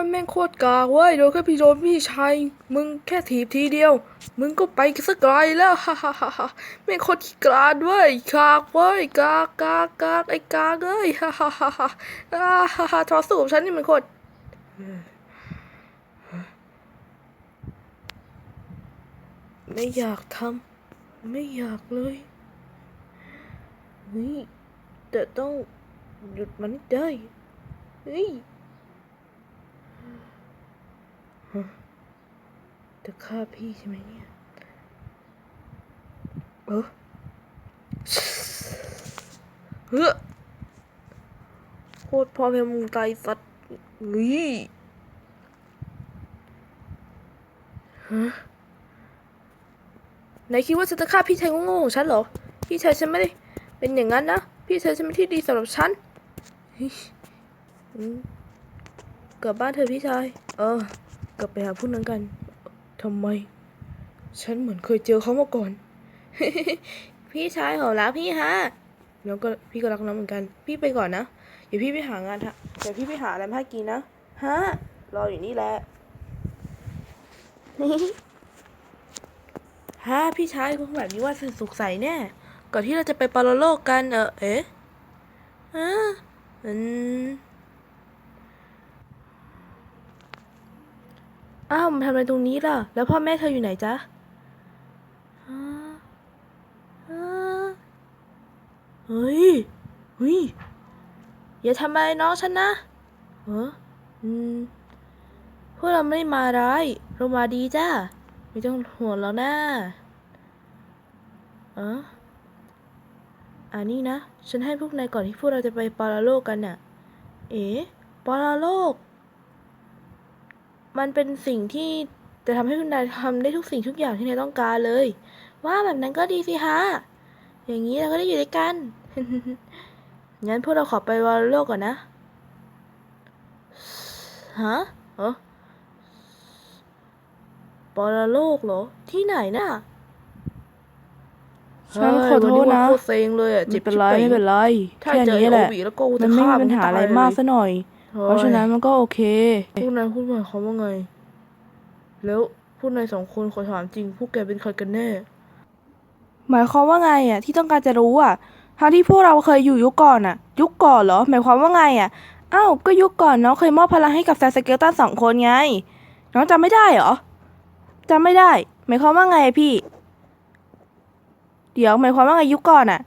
ยแม่งโคตรกากเว้ยโดนแค่พี่โดนพี่ชายมึงแค่ถีบทีเดียว มึงก็ไปสักไกลแล้วฮ่าฮ่าฮ่าฮ่าแม่งโคตรกลาดเว้ยกากเว้ยกากกากกากไอ้กากเอ้ยฮ่าฮ่าฮ่าฮ่าฮ่าฮ่าทอสู้กับฉันนี่มันโคตรไม่อยากทำไม่อยากเลยเฮ้ยแต่ต้องหยุดมันได้เฮ้ย จะฆ่าพี่ใช่ไหมเนี่ย เออเฮ้อโคตรพ่อแม่มึงตายสัตว์นี่ฮะไหนคิดว่าฉันจะฆ่าพี่ชายโง่ๆของฉันเหรอ พี่ชายฉันไม่ได้เป็นอย่างนั้นนะ พี่ชายฉันเป็นที่ดีสำหรับฉันเฮ้ยกลับบ้านเถอะพี่ชาย เออ กลับไปหาพวกนั้นกันทำไม ฉันเหมือนเคยเจอเขามาก่อน พี่ชายของรักพี่ฮะแล้วก็พี่ก็รักน้องเหมือนกัน พี่ไปก่อนนะ เดี๋ยวพี่ไปหางานทะเดี๋ยวพี่ไปหาอะไรมาให้กินนะ ฮะ รออยู่นี่แหละฮะพี่ชายคงแบบนี้ว่าสุขใสแน่ ก่อนที่เราจะไปปารโลกกัน เออเอ๊ะฮะอืม อ้าวมันทำอะไรตรงนี้ล่ะ แล้วพ่อแม่เธออยู่ไหนจ๊ะฮะฮะเฮ้ยเฮ้ยอย่าทำอะไรน้องฉันนะเอออืมพวกเราไม่ได้มาร้ายเรามาดีจ้า ไม่ต้องห่วงแล้วนะเอออันนี้นะ ฉันให้พวกนายก่อนที่พวกเราจะไปปาราโลกกันน่ะ เอ๋ปาราโลก มันเป็นสิ่งที่จะทำให้คุณนายทำได้ทุกสิ่งทุกอย่างที่นายต้องการเลย ว่าแบบนั้นก็ดีสิฮะ อย่างนี้เราก็ได้อยู่ด้วยกัน งั้นพวกเราขอไปวอลโลกก่อนนะ ฮะเออปรโลกเหรอ ที่ไหนน่ะฉันขอโทษนะเฮ้ยวัโคตรเซ็งเลยอะไม่เจ็บเป็นไรชิบไม่เป็นไรถ้าแค่เจอนี้ไอ้แหโอละบีแล้วก็กูมัจะนไม่ฆ่ามีปัญหาอะไรมากซะหน่อย เพราะฉะนั้นมันก็โอเคพวกนายพูดหมายความว่าไง แล้วพวกนายสองคนขอถามจริงพวกแกเป็นใครกันแน่ หมายความว่าไงอะ ที่ต้องการจะรู้อะทั้งที่พวกเราเคยอยู่ยุคก่อนอะ ยุคก่อนเหรอ หมายความว่าไงอะอ้าวก็ยุคก่อนน้องเคยมอบพลังให้กับแซสเกลตันสองคนไง น้องจำไม่ได้เหรอจำไม่ได้ หมายความว่าไงอะพี่ เดี๋ยวหมายความว่าไงยุคก่อนอะ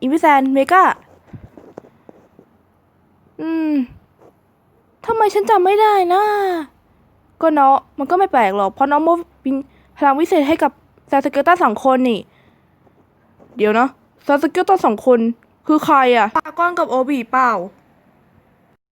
อินพิแซนเมกา อืมทำไมฉันจำไม่ได้นะ ก็เนาะมันก็ไม่แปลกหรอก เพราะน้องมอบพลังวิเศษให้กับซาสเกลต้าสองคนนี่ เดี๋ยวนะซาสเกลต้าสองคน คือใครอะปาก้อนกับโอบีเปล่า